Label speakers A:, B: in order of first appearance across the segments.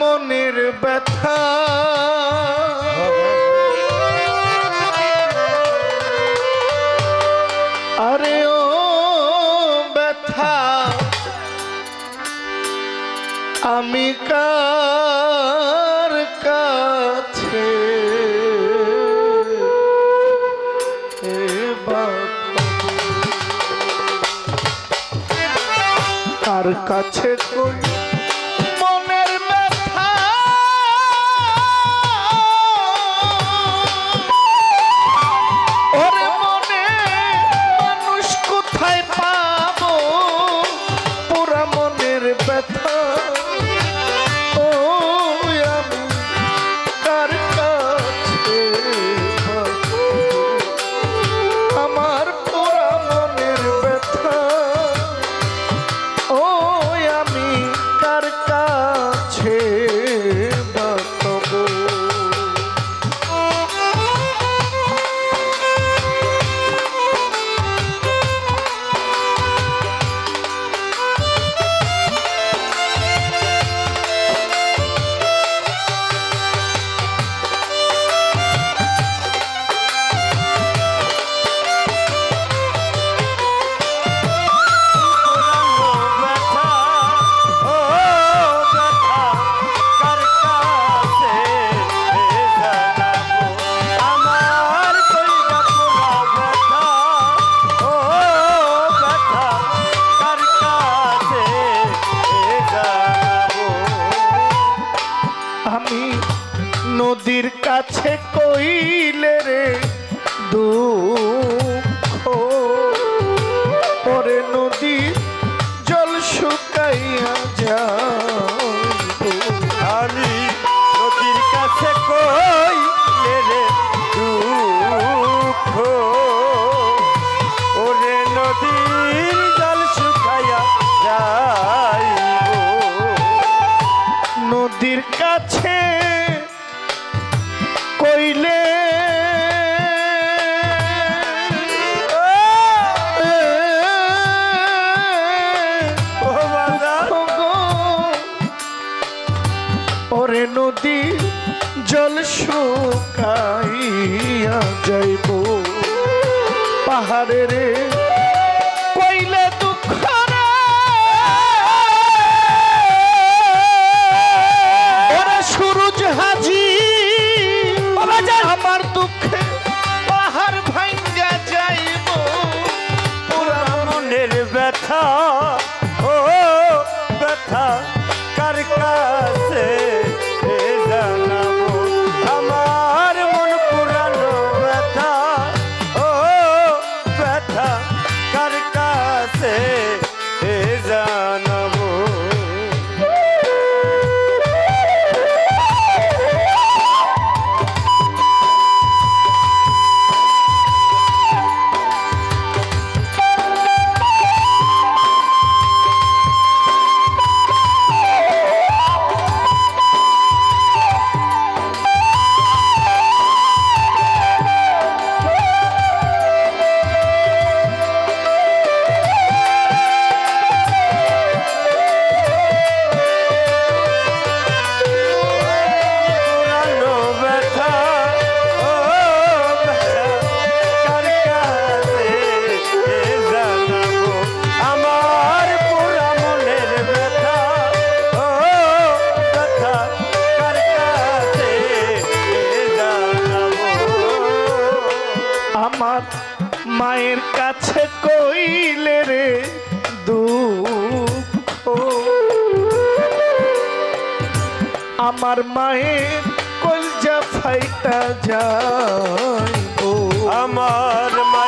A: মনের ব্যথা। আরে ও ব্যথা আমি কার কাছে কার কাছে কই নদীর কাছে কইলে রে দুঃখ। পরে নদী জল শুকাইয়া
B: আমি নদীর কাছে কই রে দুঃখ। ওরে নদীর জল শুকাইয়া
A: নদীর কাছে জল শুকাইয়া যাইব। পাহাড়ে রে, কইলে দুঃখ সুরজ হাজি, আমার দুঃখে পাহাড় ভাঙ্গা যাইব। পুরা
B: মনের ব্যথা, ও ব্যথা। আমার
A: মায়ের কাছে কইলে রে দুঃখ। আমার মায়ের কলজা ফাইটা যাইব
B: আমার মায়ের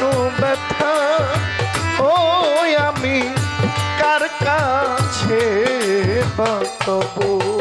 B: তবু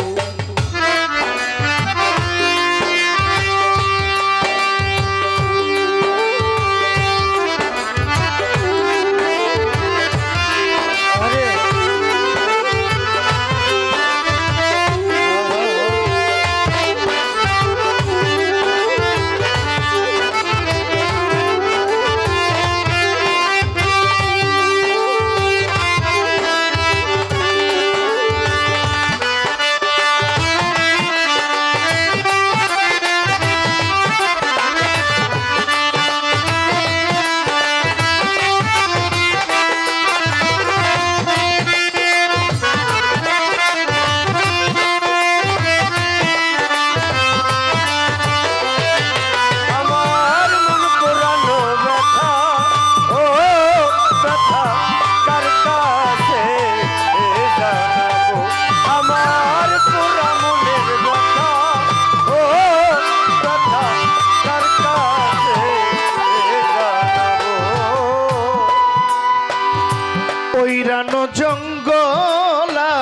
A: বন জঙ্গলা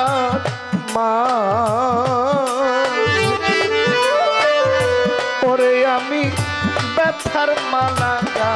A: মা ওরে আমি ব্যথার
B: মানা গা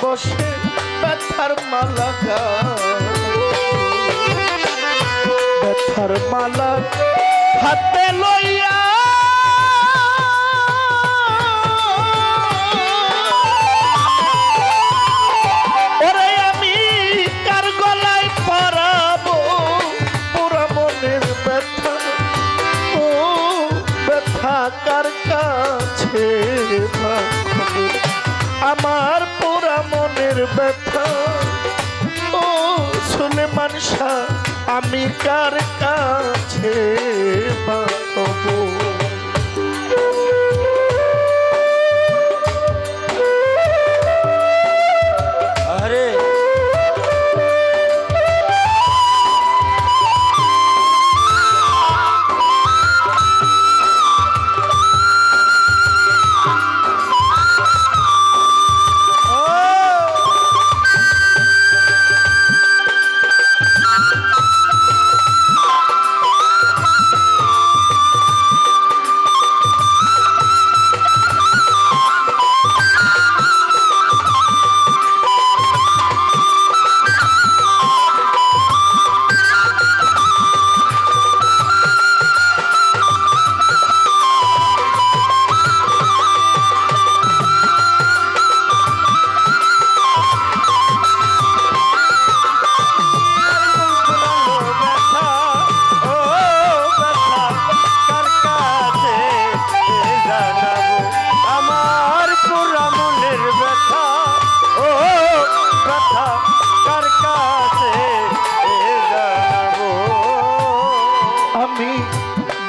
A: বসে ব্যথার মালা ব্যথার মালা হাতে লইয়া ব্যথা। ও শুনে মানসা আমি কার কাছে বা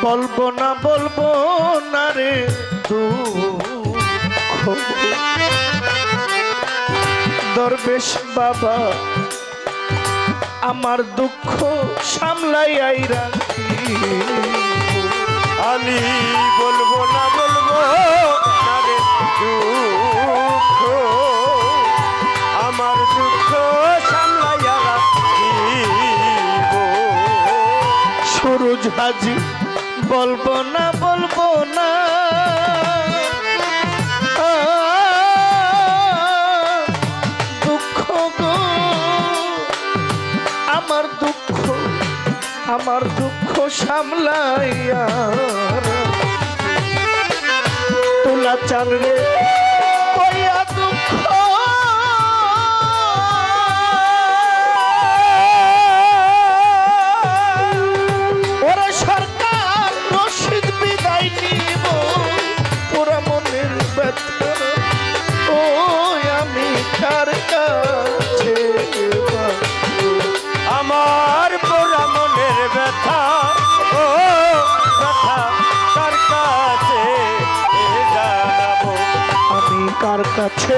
A: বলব না বলব না রে দুঃখ দরবেশ বাবা আমার দুঃখ সামলাই আই
B: আমি বলব না বলব দুঃখ আমার দুঃখ সামলাই সুরুজ
A: সুরজ হাজি বলব না বলব না। দুঃখ গো আমার দুঃখ আমার দুঃখ সামলাইয়া তোলা চান রে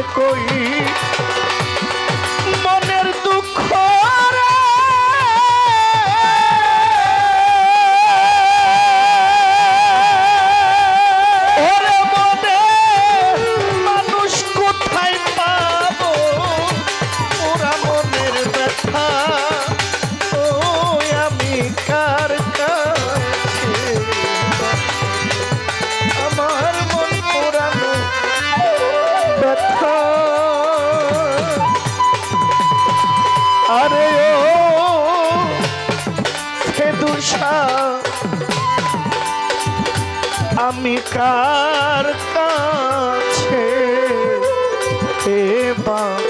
A: কাছে আমি কার কাছে এবার